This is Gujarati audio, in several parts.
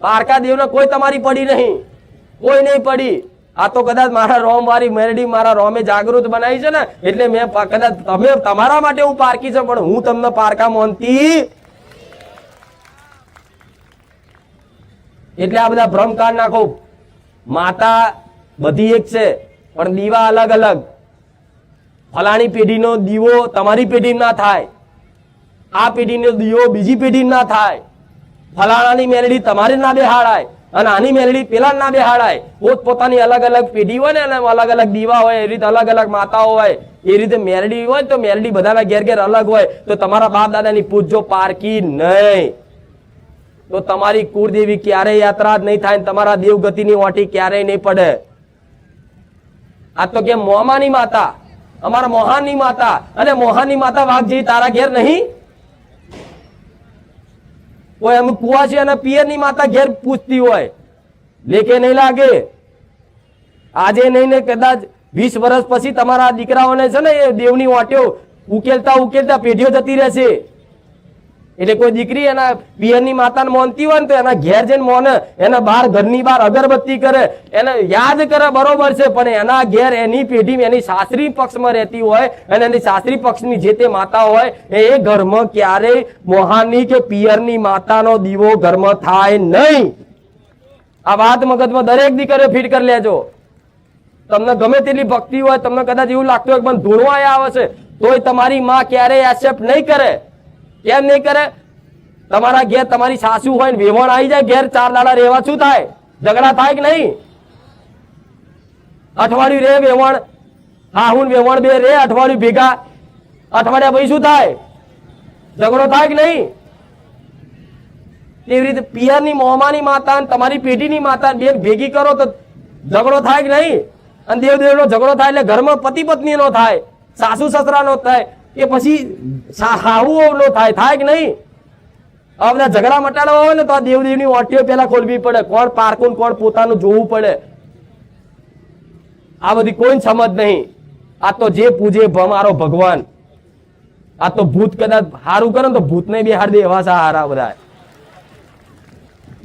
પારકા દેવને કોઈ તમારી પડી નહીં. કોઈ નહીં પડી. આ તો કદાચ મારા રોમ વાળી મેરડી મારા રોમે જાગૃત બનાવી છે ને, એટલે મેં કદાચ તમે તમારા માટે હું પારકી છે, પણ હું તમને પારકા મોનતી એટલે આ બધા ભ્રમ કાઢ નાખો. માતા બધી એક છે, પણ દીવા અલગ અલગ. ફલાણી પેઢીનો દીવો તમારી પેઢી ના થાય. આ પેઢીનો દીવો બીજી પેઢી ના થાય. ફલાણાની મેલડી તમારે ના બેહાડાય અને આની મેલડી પેલા ના બેહાડાય. પોત પોતાની અલગ અલગ પેઢી હોય ને અલગ અલગ દીવા હોય, એ રીતે અલગ અલગ માતાઓ હોય, એ રીતે મેલડી હોય તો મેલડી બધાના ઘેર ઘેર અલગ હોય. તો તમારા બાપ દાદાની પૂજજો પારકી નહીં. તો તમારી કુળદેવી ક્યારેય યાત્રા જ નહીં થાય તમારા દેવગતિની ઓટી ક્યારેય નહીં પડે. આ તો કે મોમાની માતા? અમારા મોહાની માતા. અને મોહાની માતા વાઘજી તારા ઘેર નહીં? કોઈ એમ કુવા છે અને પિયરની માતા ઘેર પૂછતી હોય. લેકે નહીં લાગે. આજે નહીં ને કદાચ વીસ વર્ષ પછી તમારા દીકરાઓને છે ને એ દેવની વાટ્યો ઉકેલતા ઉકેલતા પેઢીઓ જતી રહેશે. એટલે કોઈ દીકરી એના પિયરની માતાને મોનતી હોય ને તો એના ઘેર જઈને મોને, એના બહાર ઘરની બહાર અગરબત્તી કરે. એને યાદ કરે, બરોબર છે, પણ એના ઘેર એની પેઢી એની સાસરી પક્ષમાં રહેતી હોય અને એની સાસરી પક્ષની જે તે માતા હોય, એ ઘરમાં ક્યારેય મોહાની કે પિયરની માતાનો દીવો ઘરમાં થાય નહીં. આ વાત મગજમાં દરેક દીકરીઓ ફીટ કરી લેજો. તમને ગમે તેટલી ભક્તિ હોય, તમને કદાચ એવું લાગતું હોય મને ધૂણવા આવે છે, તોય તમારી માં ક્યારેય એક્સેપ્ટ નહીં કરે. કેમ નહીં કરે. તમારા ઘેર તમારી સાસુ હોય ને વેવણ આવી જાય, ઘેર ચાર દાડા રહેવા શું થાય? ઝઘડા થાય કે નહીં? અઠવાડિયું રે વેવણ હા હું વેવણ બે રે, અઠવાડિયું ભેગા. અઠવાડિયા પછી શું થાય? ઝઘડો થાય કે નહીં? એવી રીતે પિયરની મોમાની માતા તમારી પેઢીની માતા બે ભેગી કરો તો ઝઘડો થાય કે નહીં? અને દેવ દેવનો ઝઘડો થાય એટલે ઘરમાં પતિ પત્ની નો થાય સાસુ સસરા નો થાય. કે પછી નો થાય થાય કે નહીં? આ બધા ઝઘડા મટાડવા હોય ને તો આ દેવદેવની ઓટીઓ પેલા ખોલવી પડે. કોણ પારકું કોણ પોતાનું જોવું પડે. આ બધી કોઈ સમજ નહીં. આ તો જે પૂજે ભમારો ભગવાન. આ તો ભૂત કદાચ હારું કરે ને તો ભૂતને બિહાર દે એવા હારા બધા.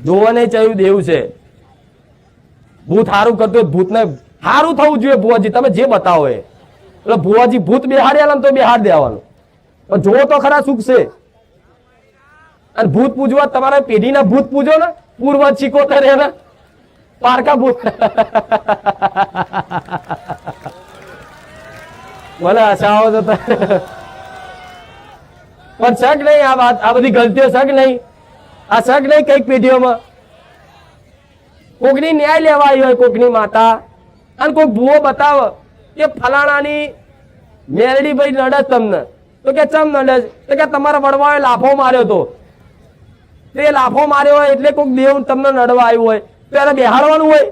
જોવા નહીં ચાલ્યું દેવું છે. ભૂત હારું કરતું ભૂતને હારું થવું જોઈએ ભુવાજી. તમે જે બતાવો એ. એટલે ભુવાજી ભૂત બેહાડ્યા તો બેહાડ દેવાનું. પણ જોવો તો ખરા સુખ છે. અને ભૂત પૂજવા તમારા પેઢીના ભૂત પૂજો ને, પૂર્વ ચિકોતર એના પારકા ભૂત. મને હસાવો તો પણ શક નહીં, આ વાત આ બધી ગલતીઓ શક નહીં. આ શક નહીં કંઈક પેઢીઓમાં. કોકની ન્યાય લેવા આવી હોય કોકની માતા. અને કોઈક ભૂવો બતાવે. કે ફલાણાની મેરડી ભાઈ નડે તમને. તો કે ચમ નડે? તો કે તમારા વડવાએ લાફો માર્યો હતો તે લાફો માર્યો હોય એટલે કોઈક દેવ તમને નડવા આવ્યું હોય. તો એને બેહાડવાનું હોય.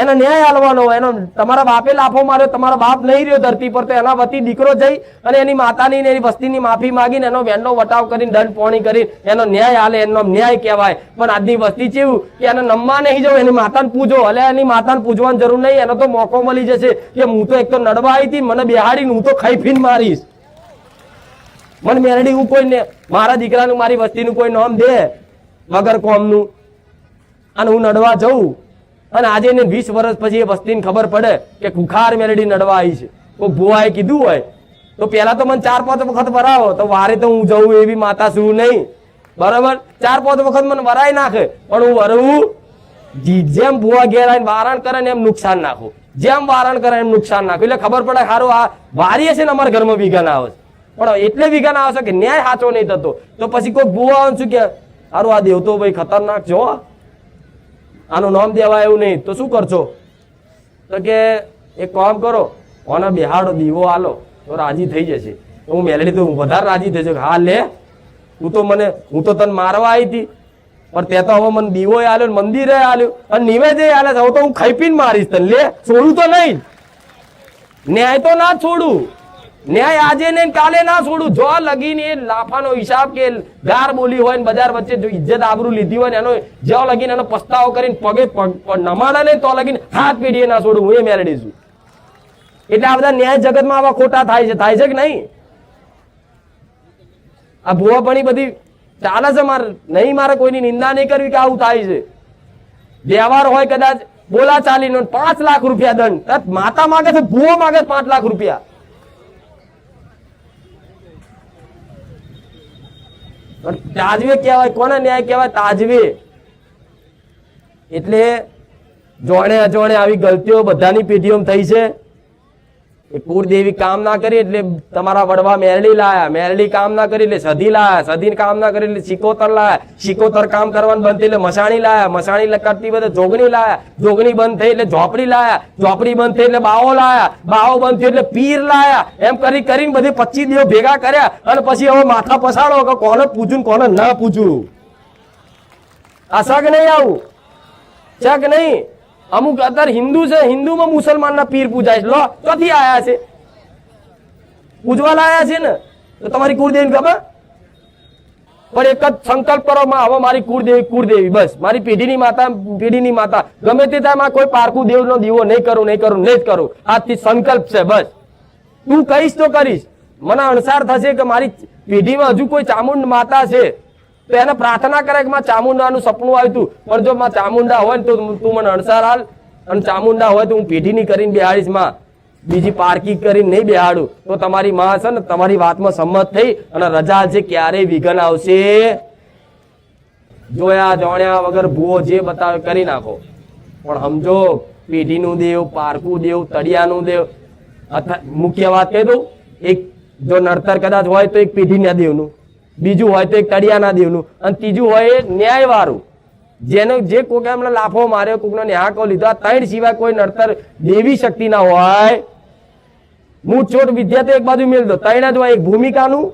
એને ન્યાય આલવાનો એનો તમારા બાપે લાફો માર્યો, તમારો બાપ નહીં રહ્યો ધરતી પર તો એના વતી દીકરો જઈ અને એની માતાની એની વસ્તીની માફી માંગીને એનો વેનનો વટાવ કરીને, દંડ પોણી કરીને એનો ન્યાય આલે, એનો ન્યાય કહેવાય. પણ આજની વસ્તી કેવું કે એને નમવા નહીં જવું એની માતાને પૂજો. એટલે એની માતાને પૂજવાની જરૂર નહીં, એનો તો મોકો મળી જશે. કે હું તો એક તો નડવા આવી હતી, મને બેહાડીને હું તો ખાઈ મારીશ. મને મેરડી હું કોઈ ને, મારા દીકરાનું મારી વસ્તીનું કોઈ નામ દે, વગર કોમનું. અને હું નડવા જઉં. અને આજે એને વીસ વર્ષ પછી એ વસ્તીને ખબર પડે કે કુખાર મેળડી નડવા આવી છે. કોઈ ભુવાએ કીધું હોય, તો પેલા તો મને ચાર પાંચ વખત વરાવો, તો વારે તો હું જઉં એવી માતા શું નહીં. બરાબર? ચાર પાંચ વખત મને વરાઈ નાખે, પણ હું વરવું જેમ ભુવા ઘેર આવીને વારણ કરે ને એમ નુકસાન નાખું. જેમ વારણ કરે એમ નુકસાન નાખું. એટલે ખબર પડે સારું આ વારીએ છે ને અમારા ઘરમાં વિઘન આવે છે. પણ એટલે વિઘન આવે છે કે ન્યાય સાચો નહીં થતો. તો પછી કોઈ ભુવા શું કે સારું આ દેવ તો ભાઈ ખતરનાક હો. આનું નામ દેવા એવું નહીં. તો શું કરશો? તો કે, એક કામ કરો, કોને બેહાડો દીવો આલો, તો રાજી થઈ જશે. હું મેલડી તો હું વધારે રાજી થઈ જશે. હા, લે. હું તો મને, હું તો તને મારવા આવી હતી. પણ તે તો હવે મને દીવો આલ્યો મંદિરે આલ્યો. અને નિવેદે આલે હવે તો હું ખાઈ પીને મારીશ તને. લે, છોડું તો નહીં. ન્યાય તો ના છોડું. ન્યાય આજે ને કાલે ના છોડું. જો લગીને એ લાફાનો હિસાબ કે ગાર બોલી હોય ને બજાર વચ્ચે જો ઇજ્જત આબરૂ લીધી હોય ને એનો, જો લગીને એનો પસ્તાવો કરીને પગે નમાડે ને તો લગીને હાથ પેઢીએ ના છોડું. હું એ મેળડી છું. એટલે આ બધા ન્યાય જગતમાં આવા ખોટા થાય છે. થાય છે કે નહીં? આ ભૂવા ભુવાપણી બધી ચાલે છે મારે, નહીં, મારે કોઈની નિંદા નહીં કરવી કે આવું થાય છે. વ્યવહાર હોય કદાચ બોલા ચાલીનો પાંચ લાખ રૂપિયા દંડ. માતા માગે છે, ભૂવો માગે પાંચ લાખ રૂપિયા. તાજવે કહેવાય, કોને ન્યાય કહેવાય? તાજવે. એટલે જોણે અજોણે આવી ગલતીઓ બધાની પેઢીઓમાં થઈ છે. કુળદેવી કામ ના કરી એટલે તમારા વડવા મેરડી લાયા, મેરડી કામ ના કરી એટલે સધી લાયા સધી કામ ના કરી એટલે સિકોતર લાયા, સિકોતર કામ કરવાનું બંધ થઈ એટલે મસાણી લાયા, મસાણી કરતી બધે જોગણી લાયા, જોગણી બંધ થઈ એટલે ઝોપડી લાયા, ઝોપડી બંધ થઈ એટલે બાવો લાયા બાવો બંધ થઈ એટલે પીર લાયા, એમ કરી કરીને બધી પચીસ દેવ ભેગા કર્યા અને પછી હવે માથા પસાડો કે કોને ને કોને ના પૂછું આ શક નહીં આવું. શક નહીં. અમુક અત્યારે હિન્દુ છે, હિન્દુમાં મુસલમાનના પીર પૂજાય છે. લો ક્યાંથી આયા છે? પૂજવા લાયા છે ને? તો તમારી કુળદેવી ખબર? પણ એક જ સંકલ્પ કરો, માં, હવે મારી કુળદેવી કુળદેવી, બસ. મારી પેઢીની માતા પેઢીની માતા. ગમે તે ટાઈમ કોઈ પારકું દેવનો દીવો નહીં કરું નહીં કરું, નહીં જ કરું. આજથી સંકલ્પ છે, બસ. તું કહીશ તો કરીશ. મને અણસાર થશે કે મારી પેઢીમાં હજુ કોઈ ચામુંડ માતા છે. તો એને પ્રાર્થના કરે કે માં ચામુંડાનું સપનું આવ્યું હતું. પણ જો માં ચામુંડા હોય તો તું મને અણસાર હાલ. અને ચામુંડા હોય તો હું પેઢીની કરીને બેહાડીશમાં. બીજી પાર્કિંગ કરીને નહીં બેહાડું. તો તમારી માં છે ને, તમારી વાતમાં સંમત થઈ અને રજા છે ક્યારે વિઘન આવશે. જોયા, જોણ્યા વગર ભૂવો જે બતાવે કરી નાખો. પણ સમજો, પેઢીનું દેવ, પારકું દેવ, તળિયાનું દેવ. મુખ્ય વાત કહી દઉં. એક જો નડતર કદાચ હોય તો એક પેઢીના દેવનું. બીજું હોય તો એક તળિયાના દેવનું. અને ત્રીજું હોય એ ન્યાયવાળું. જેનો જે કોકે એમને લાફો માર્યો, કોકનો ન્યાકો લીધો, આ ત્રણ સિવાય કોઈ નડતર દેવી શક્તિ ના હોય. હું ચોટ વિદ્યાર્થી એક બાજુ મેળ દો ત્રણ જ હોય, એક ભૂમિકાનું,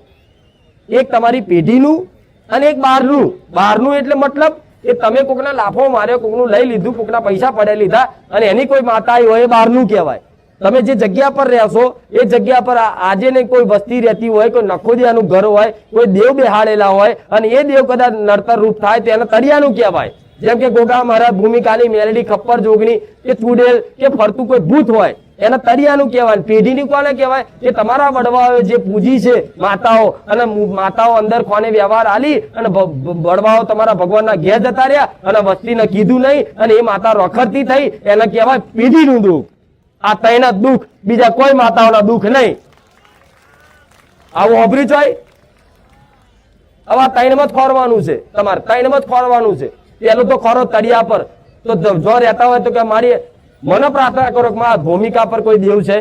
એક તમારી પેઢીનું અને એક બહારનું. બહારનું એટલે મતલબ કે તમે કોકના લાફો માર્યો, કોકનું લઈ લીધું, કોકના પૈસા પડે લીધા અને એની કોઈ માતા હોય એ બહારનું કહેવાય. તમે જે જગ્યા પર રહેશો એ જગ્યા પર આજે ને કોઈ વસ્તી રહેતી હોય, કોઈ નખોદિયાનું ઘર હોય, કોઈ દેવ બેહાડેલા હોય, અને એ દેવ કદાચ નડતર રૂપ થાય, તો એને તળિયાનું કહેવાય. જેમ કે ગોગા મહારાજ ભૂમિકાની મેલડી ખપ્પર જોગણી, કે ચુડેલ, કે ફરતું કોઈ ભૂત હોય, એને તરિયાનું કહેવાય. પેઢીની કોને કહેવાય? કે તમારા વડવાઓએ જે પૂજી છે માતાઓ, અને માતાઓ અંદર કોને વ્યવહાર આલી, અને વડવાઓ તમારા ભગવાનના ઘેર જતા રહ્યા, અને વસ્તીને કીધું નહીં, અને એ માતા રખડતી થઈ, એને કહેવાય પેઢીનું દુઃખ. આ તૈના દુઃખ, બીજા કોઈ માતાઓના દુઃખ નહીં. આવું અભરી જોઈ હવે આ જ ખોરવાનું છે. તમારે ત્રણમાં જ ખોરવાનું છે. પેલું તો ખોરો તળિયા પર. તો જો રહેતા હોય તો કે મારી મને પ્રાર્થના કરો કે મારા ભૂમિકા પર કોઈ દેવ છે.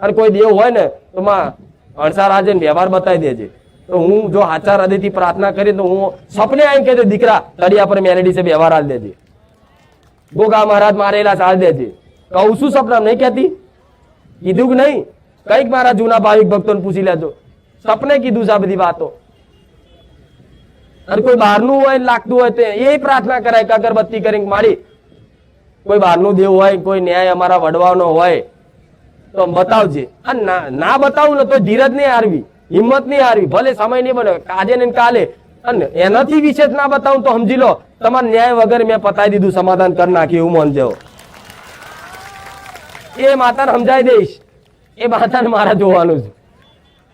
અને કોઈ દેવ હોય ને, તો માં અણસાર આજે વ્યવહાર બતાવી દેજે. તો હું જો આચાર હૃદયથી પ્રાર્થના કરી તો હું સપને આવીને કહેજો દીકરા, તળિયા પર મેલેડી છે, વ્યવહાર હાલ દેજે. ગોગા મહારાજ મારેલા ચાલ દેજે. કહું છું સપના, નહીં કહેતી? કીધું કે નહીં? કંઈક મારા જૂના ભાવિક ભક્તોને પૂછી લેજો. સપને કીધું છે આ બધી વાતો. અને કોઈ બહારનું હોય, લાગતું હોય તો એ પ્રાર્થના કરાય કે અગરબત્તી કરીને મારી. કોઈ બહારનું દેવ હોય, કોઈ ન્યાય અમારા વડવાનો હોય, તો બતાવજે. અને ના ના બતાવું ને તો ધીરજ નહીં હારવી, હિંમત નહીં હારવી, ભલે સમય નહીં બને આજે ને કાલે. અને એનાથી વિશેષ ના બતાવું તો સમજી લો, તમારે ન્યાય વગર મેં પતાવી દીધું, સમાધાન કરી નાખ્યું, એવું માનજો. એ માતાને સમજાવી દઈશ. એ માતાને મારા જોવાનું છે.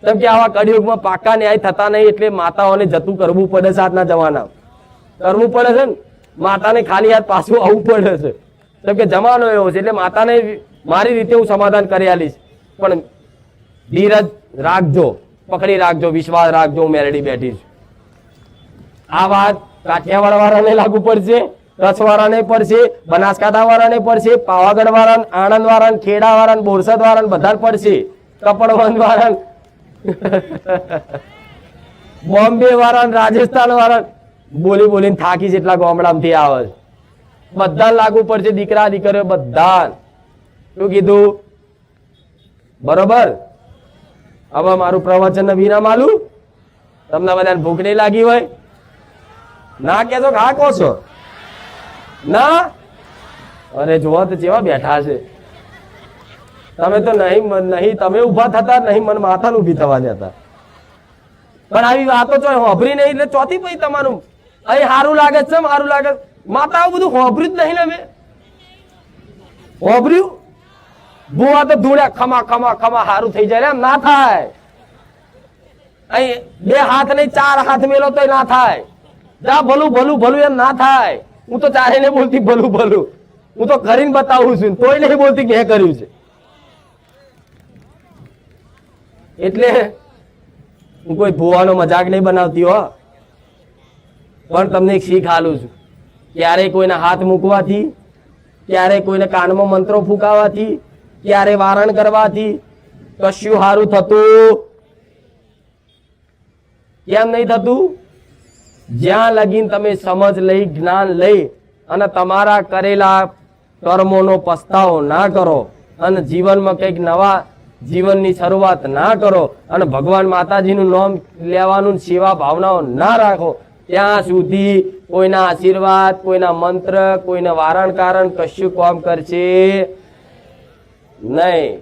કેમ કે આવા કળિયુગમાં પાકા ન્યાય થતા નહીં એટલે માતાઓને જતું કરવું પડે છે આજના જમાના કરવું પડે છે ને? માતાને ખાલી હાથ પાછું આવવું પડે છે. કેમ કે જમાનો એવો છે એટલે માતાને મારી રીતે હું સમાધાન કરી આલીશ. પણ ધીરજ રાખજો, પકડી રાખજો, વિશ્વાસ રાખજો, હું મેરડી બેઠી છું. આ વાત કાઠિયાવાડ વાળાને લાગુ પડશે. કચ્છ વાળાને પડશે બનાસકાંઠા વાળાને પડશે પાવાગઢ વાળા આણંદ વાળા ખેડા વાળા બોરસદ વાળા બધાને પડશે. કપડવંદ વાળા બોમ્બે વાળા રાજસ્થાન વાળા બોલી બોલીને થાકી જેટલા ગામડામાંથી આવે છે. બધા લાગુ પડશે દીકરા, દીકરીઓ બધા શું કીધું? બરોબર? હવે મારું પ્રવચન વિરામ આલું તમને બધાને ભૂખ નહીં લાગી હોય? ના કેજો કે કહો છો? ના? અરે જોવા તો જેવા બેઠા છે. તમે તો નહીં નહીં, તમે ઊભા થતા, નહીં મને માથા ઊભી થવા જતા પણ આવી વાતો જો હોભરી નહીં, એટલે ચોથી પછી તમારું. અહીં સારું લાગે છે સારું લાગે માતા, આવું બધું હોભર્યું જ નહીં ને મેં. હોભર્યું? ભૂવા તો ધૂળ્યા, ખમા ખમા ખમા સારું થઈ જાય એમ ના થાય. અહીં બે હાથ નહીં, ચાર હાથ મેલો તો ના થાય. જા ભલું ભલું ભલું એમ ના થાય. હું તો ચારે નહીં બોલતી, ભલું ભલું. હું તો કરીને બતાવું છું, તોય નહીં બોલતી કે કર્યું છે. એટલે હું કોઈ ભૂવાનો મજાક નહીં બનાવતી હો. પણ તમને એક શીખ હાલું છું. ક્યારે કોઈના હાથ મૂકવાથી, ક્યારે કોઈને કાનમાં મંત્રો ફૂંકાવાથી, ક્યારે વારણ કરવાથી, કશું સારું થતું. કેમ નહીં થતું? જ્યાં લગીન તમે સમજ લઈ, જ્ઞાન લઈ અને તમારા કરેલા કર્મોનો પસ્તાવો ના કરો અને જીવનમાં કંઈક નવા જીવનની શરૂઆત ના કરો અને ભગવાન માતાજીનું નામ લેવાનું સેવા ભાવનાઓ ના રાખો, ત્યાં સુધી કોઈના આશીર્વાદ, કોઈના મંત્ર, કોઈના વારણ કારણ કશું કામ કરશે નહીં.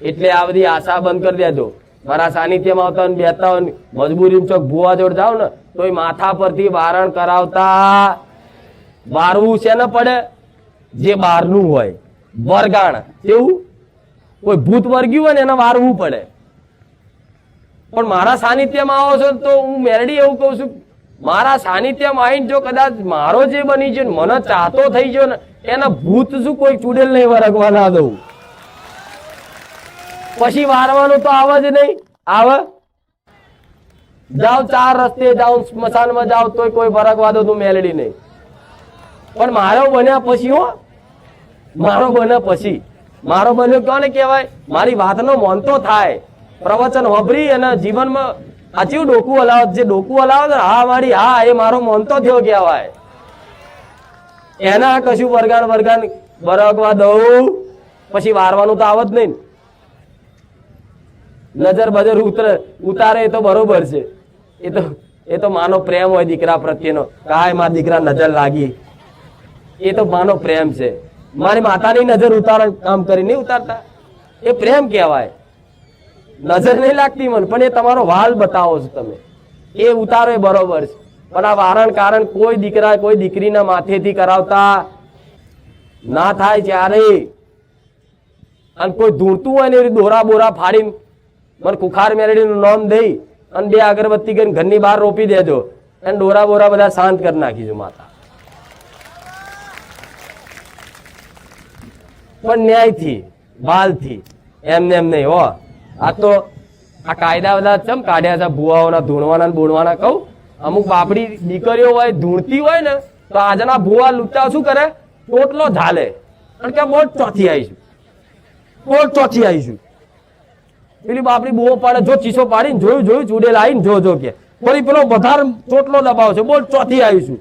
એટલે આ બધી આશા બંધ કરી દેજો. મારા સાનિધ્યમાં આવતા હોય મજબૂરી ચોક ભુવા જોડ જાઓ ને તો માથા પરથી બારણ કરાવતા. બારવું છે ને પડે? જે બારનું હોય. વરગાણ. કેવું? કોઈ ભૂત વર્ગ્યું હોય ને એને વારવું પડે. પણ મારા સાનિધ્યમાં આવો છો તો હું મેરડી એવું કહું છું, મારા સાનિધ્યમાં આવીને જો કદાચ મારો જે બની છે મને ચાહતો થઈ ગયો ને, એના ભૂત શું કોઈ ચૂડેલ નહીં વરગવા ના દઉં? પછી વારવાનું તો આવે જ નહીં. આવે? જાઓ, ચાર રસ્તે જાઓ, સ્મશાનમાં જાઓ, તોય કોઈ ફરક વાદો તું મેલડી નહીં. પણ મારો બન્યા પછી હો, મારો બન્યા પછી, મારો બન્યો કોને કહેવાય? મારી વાતનો મોનતો થાય. પ્રવચન વાપરી અને જીવનમાં આચીવ ડોકું હલાવ. જે ડોકું હલાવ હા મારી, હા, એ મારો મોનતો થયો કહેવાય. એના કશું વરગાણ વરગાણ બરગવા દઉં. પછી વારવાનું તો આવત નહીં. નજર બજર ઉતરે, ઉતારે તો બરોબર છે. એ તો એ તો માનો પ્રેમ હોય દીકરા પ્રત્યેનો. કાયમાં દીકરા નજર લાગી. એ તો માનો પ્રેમ છે. મારી માતાની નજર ઉતાર કામ કરી નહીં ઉતારતા. એ પ્રેમ કહેવાય. નજર નહીં લાગતી મને, પણ એ તમારો વાલ બતાવો છો તમે. એ ઉતારો એ બરોબર છે. પણ આ વારણ કારણ કોઈ દીકરા, કોઈ દીકરીના માથેથી કરાવતા ના થાય ત્યારે અને કોઈ ધૂળતું હોય ને દોરા બોરા ફાડીને મને કુખાર મેરડીનું નામ દઈ અને બે અગરબત્તી કરીને ઘરની બહાર રોપી દેજો. અને ડોરા બોરા બધા શાંત કરી નાખીશું માતા. પણ ન્યાયથી બાલથી એમને એમ નહીં હો. આ તો આ કાયદા બધા ચમ કાઢ્યા છે, ભુવાઓના ધૂણવાના બોણવાના કહું. અમુક બાપડી દીકરીઓ હોય, ધૂણતી હોય ને, તો આજના ભુવા લૂંટા શું કરે? ટોટલો ઝાલે. અને કે બોટ ચોથી આવીશું. બોટ ચોથી આવીશું. પેલી બાપડી બહુ પાડે જો ચીસો પાડીને જોયું જોયું ચૂડેલ આવીને જો જો કે. વળી પેલો વધારે ચોટલો દબાવ છે, બોલ, ચોથી આવીશું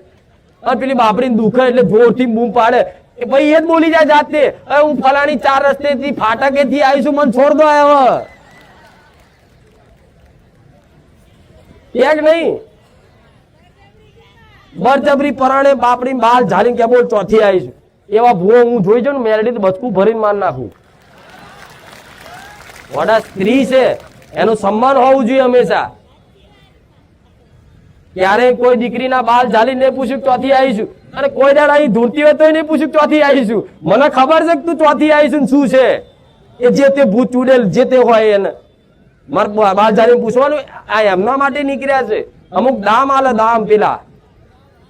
અને પેલી બાપડીને દુખે એટલે જોરથી બૂમ પાડે. ભાઈ, એ જ બોલી જાય જાતે હવે હું ફલાણી ચાર રસ્તેથી, ફાટકેથી આવીશું મને છોડ દો હવે. એક નહીં. બરજબરી પરાણે બાપડી બાલ ઝાલીને કે બોલ, ચોથી આવીશું એવા ભૂવો હું જોઈ જાઉં ને બચકું ભરીને માર નાખું. વડા સ્ત્રી છે, એનું સન્માન હોવું જોઈએ હંમેશા. ક્યારે કોઈ દીકરીના બાલ ઝાલીને નહીં પૂછ્યું ચોથી આવીશું? અને કોઈ દાડ અહીં ધૂળતી હોય તો નહીં પૂછ્યું ચોથી આવીશું? મને ખબર છે કે તું ચોથી આવીશું શું છે? એ જે તે ભૂત ચૂડેલ જે તે હોય એને. મારે બાલ ઝાલીને પૂછવાનું આ એમના માટે નીકળ્યા છે. અમુક દામ આલે દામ પેલા.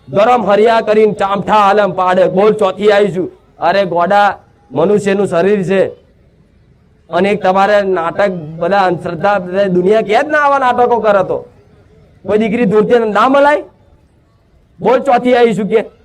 ગરમ હરિયા કરીને ચામઠા આલમ પાડે, બોલ ચોથી આવીશું. અરે ગોડા, મનુષ્યનું શરીર છે. અને તમારે નાટક બધા અંધશ્રદ્ધા દુનિયા કે જ ના આવા નાટકો કરે તો. કોઈ દીકરી ધૂળતી ના મલાય? બોલ ચોથી આવી શું કે.